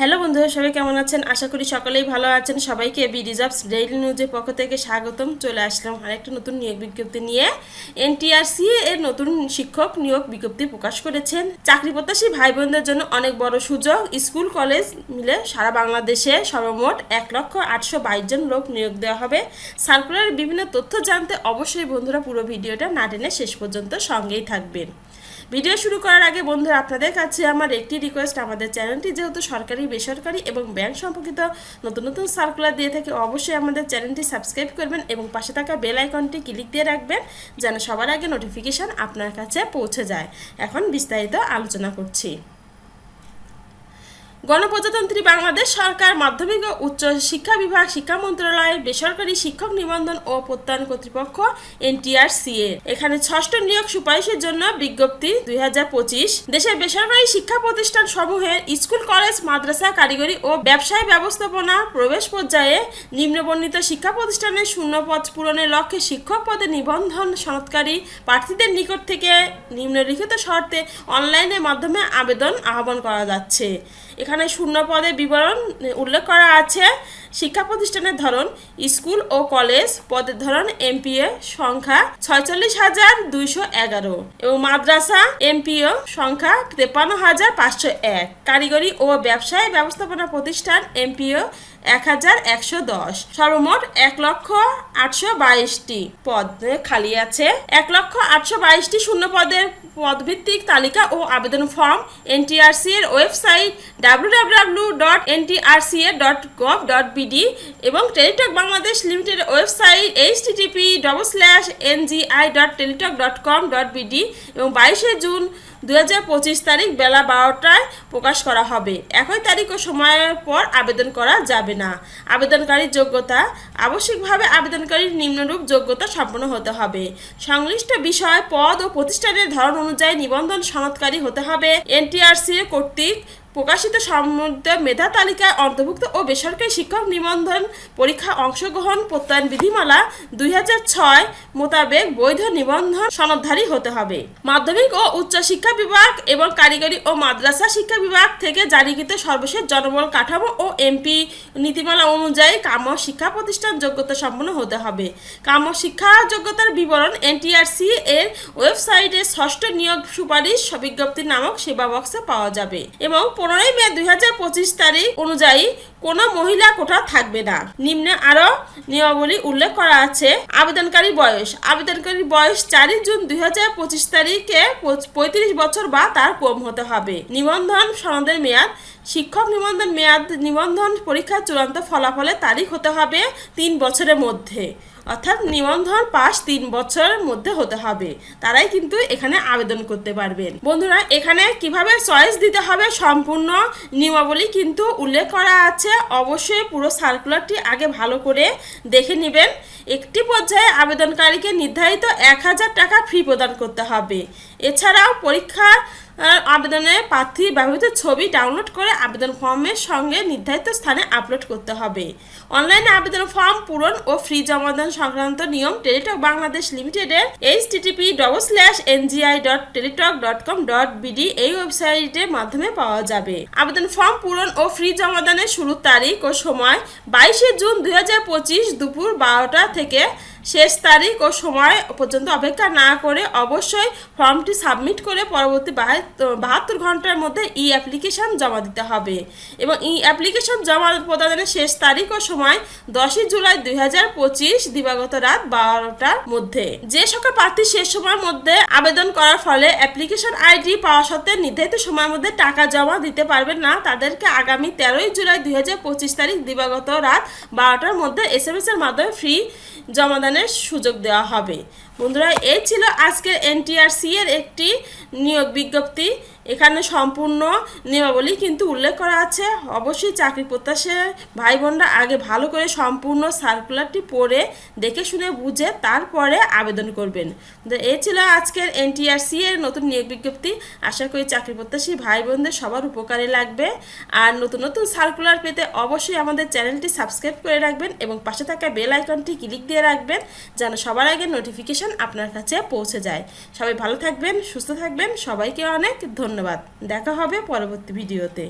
Hello বন্ধুরা, সবাই কেমন আছেন? আশা করি সকলেই ভালো আছেন। সবাইকে বি রিজার্ভস ডেইলি নিউজের পক্ষ থেকে স্বাগতম। চলে আসলাম আরেকটা নতুন নিয়োগ বিজ্ঞপ্তি নিয়ে। এনটিআরসি এর নতুন শিক্ষক নিয়োগ বিজ্ঞপ্তি প্রকাশ করেছেন। চাকরি প্রত্যাশী ভাই বোনদের জন্য অনেক বড় সুযোগ। স্কুল, কলেজ মিলে সারা বাংলাদেশে সর্বমোট এক লক্ষ আটশো বাইশ জন লোক নিয়োগ দেওয়া হবে। সার্কুলারের বিভিন্ন তথ্য জানতে অবশ্যই বন্ধুরা পুরো ভিডিওটা না টেনে শেষ পর্যন্ত সঙ্গেই থাকবেন। ভিডিও শুরু করার আগে বন্ধুরা, আপনাদের কাছে আমার একটি রিকোয়েস্ট আমাদের চ্যানেলটি যেহেতু সরকারি, বেসরকারি এবং ব্যাংক সম্পর্কিত নতুন নতুন সার্কুলার দিয়ে থাকে, অবশ্যই আমাদের চ্যানেলটি সাবস্ক্রাইব করবেন এবং পাশে থাকা বেল আইকনটি ক্লিক দিয়ে রাখবেন, যেন সবার আগে নোটিফিকেশান আপনার কাছে পৌঁছে যায়। এখন বিস্তারিত আলোচনা করছি। গণপ্রজাতন্ত্রী বাংলাদেশ সরকার, মাধ্যমিক ও উচ্চ শিক্ষা বিভাগ, শিক্ষা মন্ত্রণালয়, বেসরকারি শিক্ষক নিবন্ধন ও প্রত্যয়ন কর্তৃপক্ষ, এনটিআরসিএ। এখানে ষষ্ঠ নিয়োগ সুপারিশের জন্য বিজ্ঞপ্তি দুই হাজার পঁচিশ। দেশের বেসরকারি শিক্ষা প্রতিষ্ঠান সমূহের স্কুল, কলেজ, মাদ্রাসা, কারিগরি ও ব্যবসায় ব্যবস্থাপনা প্রবেশ পর্যায়ে নিম্নবর্ণিত শিক্ষা প্রতিষ্ঠানের শূন্য পদ পূরণের লক্ষ্যে শিক্ষক পদে নিবন্ধন সনদকারী প্রার্থীদের নিকট থেকে নিম্নলিখিত শর্তে অনলাইনের মাধ্যমে আবেদন আহ্বান করা যাচ্ছে। এখানে শূন্য পদের বিবরণ উল্লেখ করা আছে। শিক্ষা প্রতিষ্ঠানের ধরন, স্কুল ও কলেজ পদের ধরন, এমপিএ সংখ্যা ছয়চল্লিশ হাজার দুইশো এগারো এবং মাদ্রাসা, এমপিও সংখ্যা তেপান্ন হাজার পাঁচশো এক। কারিগরি ও ব্যবসায় ব্যবস্থাপনা প্রতিষ্ঠান, এমপিও এক হাজার একশো দশ। সর্বমোট এক লক্ষ আটশো বাইশটি পদ খালি আছে। এক লক্ষ আটশো বাইশটি শূন্য পদের পদভিত্তিক তালিকা ও আবেদন ফর্ম এনটিআরসি এর website W dot NTRCA dot gov dot BD এবং Teletalk Bangladesh limited website H TTP double slash NGI dot Teletalk dot com dot BD এবং বাইশে জুন দু হাজার পঁচিশ তারিখ বেলা বারোটায় প্রকাশ করা হবে। একই তারিখ ও সময়ের পর আবেদন করা যাবে না। আবেদনকারীর যোগ্যতা, আবশ্যিকভাবে আবেদনকারীর নিম্নরূপ যোগ্যতা সম্পন্ন হতে হবে। সংশ্লিষ্ট বিষয়, পদ ও প্রতিষ্ঠানের ধরন অনুযায়ী নিবন্ধন সনদকারী হতে হবে। এনটিআরসি কর্তৃক প্রকাশিত সম্বন্ধ মেধা তালিকায় অন্তর্ভুক্ত ও বেসরকারি শিক্ষক নিবন্ধন পরীক্ষা অংশগ্রহণ প্রত্যয়ন বিধিমালা দুই হাজার ছয় মোতাবেক বৈধ নিবন্ধন সনদধারী হতে হবে। মাধ্যমিক ও উচ্চ শিক্ষা বিভাগ এবং কারিগরি ও মাদ্রাসা শিক্ষা বিভাগ থেকে জারিকৃত সর্বশেষ জনবল কাঠামো ও এমপি নীতিমালা অনুযায়ী কাম শিক্ষা প্রতিষ্ঠান যোগ্যতা সম্পন্ন হতে হবে। কাম শিক্ষা যোগ্যতার বিবরণ এনটিআরসি এর ওয়েবসাইটে ষষ্ঠ নিয়োগ সুপারিশ বিজ্ঞপ্তি নামক সেবা বক্সে পাওয়া যাবে এবং পনেরোই মে দু হাজার পঁচিশ তারিখ অনুযায়ী কোনো মহিলা কোঠা থাকবে না। নিম্নে আরও নিয়মাবলী উল্লেখ করা আছে। আবেদনকারী বয়স। আবেদনকারী বয়স চারই জুন দুই হাজার পঁচিশ তারিখে পঁয়ত্রিশ বছর বা তার কম হতে হবে। নিবন্ধন সনদের মেয়াদ। শিক্ষক নিবন্ধন মেয়াদ নিবন্ধন পরীক্ষার চূড়ান্ত ফলাফলের তারিখ হতে হবে তিন বছরের মধ্যে। অর্থাৎ নিবন্ধন পাস তিন বছরের মধ্যে হতে হবে। তারাই কিন্তু এখানে আবেদন করতে পারবেন। বন্ধুরা, এখানে কীভাবে চয়েস দিতে হবে সম্পূর্ণ নিয়মাবলী কিন্তু উল্লেখ করা আছে। অবশ্যই পুরো সার্কুলারটি আগে ভালো করে দেখে নেবেন। একটি পর্যায়ে আবেদনকারীকে নির্ধারিত এক হাজার টাকা ফি প্রদান করতে হবে। এছাড়াও পরীক্ষা আবেদনে প্রার্থী ব্যবহৃত ছবি ডাউনলোড করে আবেদন ফর্মের সঙ্গে নির্ধারিত স্থানে আপলোড করতে হবে। অনলাইনে আবেদন ফর্ম পূরণ ও ফ্রি জমাদান সংক্রান্ত নিয়ম টেলিটক বাংলাদেশ লিমিটেডের H TTP double slash NGI dot Teletalk dot com dot BD এই ওয়েবসাইটের মাধ্যমে পাওয়া যাবে। আবেদন ফর্ম পূরণ ও ফ্রি জমাদানের শুরুর তারিখ ও সময় বাইশে জুন দু হাজার পঁচিশ দুপুর বারোটা থেকে শেষ তারিখ ও সময় পর্যন্ত অপেক্ষা না করে অবশ্যই ফর্মটি সাবমিট করে পরবর্তী বাহাত্তর ঘণ্টার মধ্যে ই অ্যাপ্লিকেশন জমা দিতে হবে। এবং ই অ্যাপ্লিকেশন জমা প্রদানের শেষ তারিখ ও সময় দশই জুলাই দুই হাজার পঁচিশ দিবাগত রাত বারোটার মধ্যে। যে সকল প্রার্থী শেষ সময়ের মধ্যে আবেদন করার ফলে অ্যাপ্লিকেশন আইডি পাওয়া সত্ত্বে নির্ধারিত সময়ের মধ্যে টাকা জমা দিতে পারবেন না, তাদেরকে আগামী তেরোই জুলাই দুই হাজার পঁচিশ তারিখ দিবাগত রাত বারোটার মধ্যে এস এর মাধ্যমে ফ্রি জমাদানের সুযোগ দেওয়া হবে। বন্ধুরা এই ছিল আজকের এনটিআরসি এর একটি নিয়োগ বিজ্ঞপ্তি। এখানে সম্পূর্ণ নিয়মাবলী কিন্তু উল্লেখ করা আছে। অবশ্যই চাকরি প্রত্যাশে ভাই বোনরা আগে ভালো করে সম্পূর্ণ সার্কুলারটি পড়ে, দেখে শুনে বুঝে তারপরে আবেদন করবেন। এ ছিল আজকের এনটিআরসি এর নতুন নিয়োগ বিজ্ঞপ্তি। আশা করি চাকরি প্রত্যাশী ভাই বোনদের সবার উপকারে লাগবে। আর নতুন নতুন সার্কুলার পেতে অবশ্যই আমাদের চ্যানেলটি সাবস্ক্রাইব করে রাখবেন এবং পাশে থাকা বেল আইকনটি ক্লিক দিয়ে রাখবেন, যেন সবার আগে নোটিফিকেশন আপনার কাছে পৌঁছে যায়। সবাই ভালো থাকবেন, সুস্থ থাকবেন। সবাইকে অনেক ধন্যবাদ। দেখা হবে পরবর্তী ভিডিওতে।